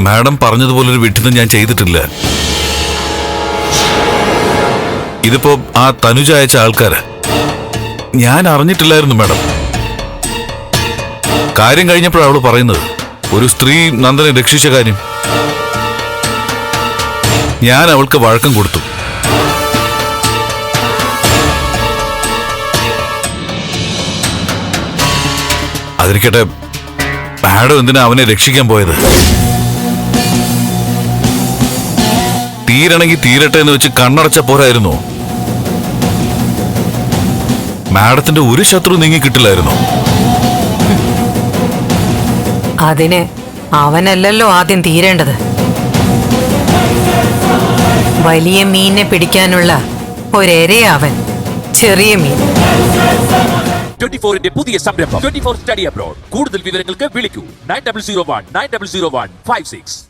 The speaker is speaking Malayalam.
മാഡം പറഞ്ഞതുപോലൊരു വിട്ടിന്ന് ഞാൻ ചെയ്തിട്ടില്ല. ഇതിപ്പോ ആ തനുജ അയച്ച ആൾക്കാര്. ഞാൻ അറിഞ്ഞിട്ടില്ലായിരുന്നു മാഡം. കാര്യം കഴിഞ്ഞപ്പോഴാണ് അവൾ പറയുന്നത്. ഒരു സ്ത്രീ നന്ദനെ രക്ഷിച്ച കാര്യം. ഞാൻ അവൾക്ക് വഴക്കം കൊടുത്തു. അതിരിക്കട്ടെ മാഡം എന്തിനാ അവനെ രക്ഷിക്കാൻ പോയത്? തീരണമെങ്കിൽ തീരട്ടെ എന്ന് വെച്ച് കണ്ണടച്ച പോരായിരുന്നു. മാഡത്തിന്റെ ഒരു ശത്രു നീങ്ങി കിട്ടില്ലായിരുന്നു. അതിന് അവനല്ലല്ലോ ആദ്യം തീരേണ്ടത്. വലിയ മീനിനെ പിടിക്കാനുള്ള ഒരേരയാ അവൻ. ചെറിയ മീൻ. ട്വന്റി ഫോറിന്റെ പുതിയ സംരംഭം. Twenty four study abroad. കൂടുതൽ വിവരങ്ങൾക്ക് വിളിക്കൂ. Nine double zero one nine double zero one five six.